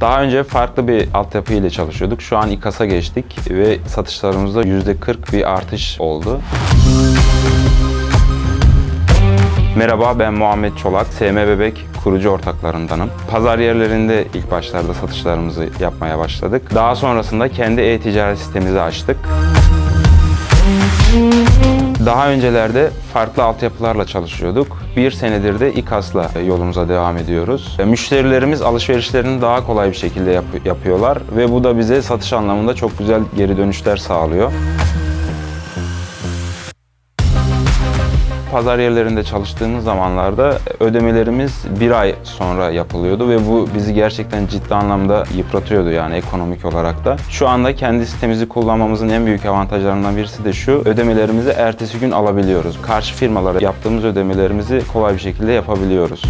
Daha önce farklı bir altyapı ile çalışıyorduk. Şu an İKAS'a geçtik ve satışlarımızda %40 bir artış oldu. Merhaba ben Muhammed Çolak, SM Bebek kurucu ortaklarındanım. Pazar yerlerinde ilk başlarda satışlarımızı yapmaya başladık. Daha sonrasında kendi e-ticaret sitemizi açtık. Daha öncelerde farklı altyapılarla çalışıyorduk. Bir senedir de İKAS'la yolumuza devam ediyoruz. E, Müşterilerimiz alışverişlerini daha kolay bir şekilde yap- yapıyorlar ve bu da bize satış anlamında çok güzel geri dönüşler sağlıyor. Pazar yerlerinde çalıştığımız zamanlarda ödemelerimiz bir ay sonra yapılıyordu ve bu bizi gerçekten ciddi anlamda yıpratıyordu yani ekonomik olarak da. Şu anda kendi sitemizi kullanmamızın en büyük avantajlarından birisi de şu, ödemelerimizi ertesi gün alabiliyoruz. Karşı firmalara yaptığımız ödemelerimizi kolay bir şekilde yapabiliyoruz.